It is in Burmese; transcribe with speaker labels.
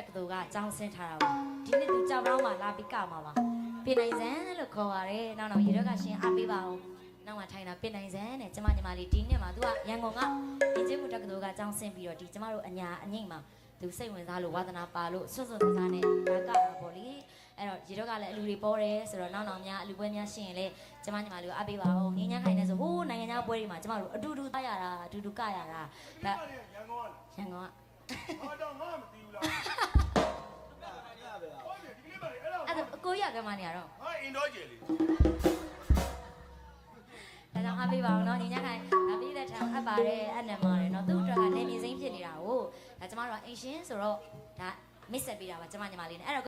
Speaker 1: က္ကသိုလ်ကအကြောင်းဆင်းထားတာပါဒီနေ့သူကြောက်တော့မှလာပြီးကမှာပါပြင်နိုင်စမ်းလို့ခေါ်ပါတယ်နောက်တော့ရေတော့ကရှင်အားပေးပါအောင်နောက်မှထိုင်တာပြင်နိုင်စမ်းတဲ့ကျမညီမလေးဒီနေ့မှာသူကရန်ကုန်ကဒီကျင်းမှုတက္ကသိုလ်ကအကြောင်းဆင်းပြီးတော့ဒီကျမတို့အညာအငိမ့်မှာသူစိတ်ဝင်စားလို့ဝါသနာပါလို့စွတ်စွတ်သားသားနဲ့ဒါကတာပေါ့လေအဲ့တော့ရေတော့ကလည်းအလူတွေပေါ်တယ်ဆိုတော့နောက်နောက်များအလူပွဲများရှိရင်လေကျမညီမလေးကိုအားပေးပါအောင်ငင်းညမ်းခိုင်နေဆိုဟိုးနိုင်ငံခြားပွဲတွေမှာကျမတို့အတူတူသားရတာအတူတူကရတာဒါ
Speaker 2: ရန်ကုန်က
Speaker 1: ရန်ကုန်က
Speaker 2: ဟာတော့ငါမသိဘူးလားဟုတ်တယ်ဒီကလေးပါလေအဲ့တော့
Speaker 1: အဲ့ဒါအကိုရကမှနေရတော့
Speaker 2: ဟာအင်တော့ကျယ်လေ
Speaker 1: ဒါကြောင့်အားပေးပါအောင်နော်ညီညာခိုင်ဒါပြီးတဲ့ထံအပ်ပါတယ်အနံပါတယ်နော်သူ့အတွက်ကနေမြင့်စိမ့်ဖြစ်နေတာကိုဒါကျမတို့ကအိမ်ရှင်ဆိုတော့ဒါမစ်ဆက်ပေးတာပါကျမညီမလေးနဲ့အဲ့တော့